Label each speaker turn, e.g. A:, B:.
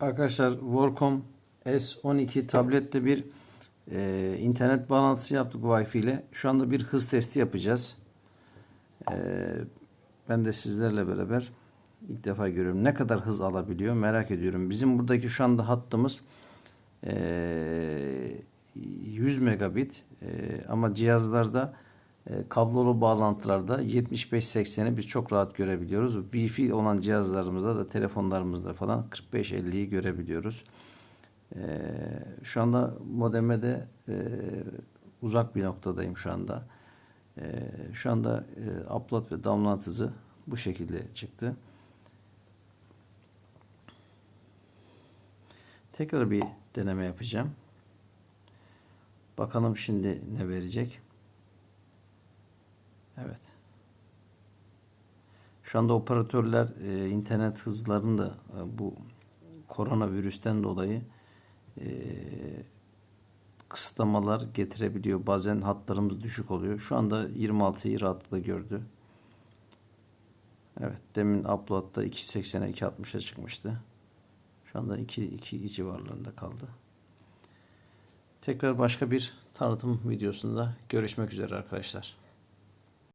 A: Arkadaşlar Workom S12 tablette bir e, internet bağlantısı yaptık Wi-Fi ile. Şu anda bir hız testi yapacağız. E, ben de sizlerle beraber ilk defa görüyorum. Ne kadar hız alabiliyor merak ediyorum. Bizim buradaki şu anda hattımız e, 100 megabit e, ama cihazlarda kablolu bağlantılarda 75-80'i biz çok rahat görebiliyoruz. Wi-Fi olan cihazlarımızda da telefonlarımızda falan 45-50'yi görebiliyoruz. E, şu anda modeme de e, uzak bir noktadayım şu anda. E, şu anda e, upload ve download hızı bu şekilde çıktı. Tekrar bir deneme yapacağım. Bakalım şimdi ne verecek. Evet. Şu anda operatörler e, internet hızlarını da e, bu koronavirüsten dolayı e, kısıtlamalar getirebiliyor. Bazen hatlarımız düşük oluyor. Şu anda 26'yı rahatlıkla gördü. Evet. Demin upload'da 2.80'e 2.60'a çıkmıştı. Şu anda 2, 2 civarlarında kaldı. Tekrar başka bir tanıtım videosunda görüşmek üzere arkadaşlar.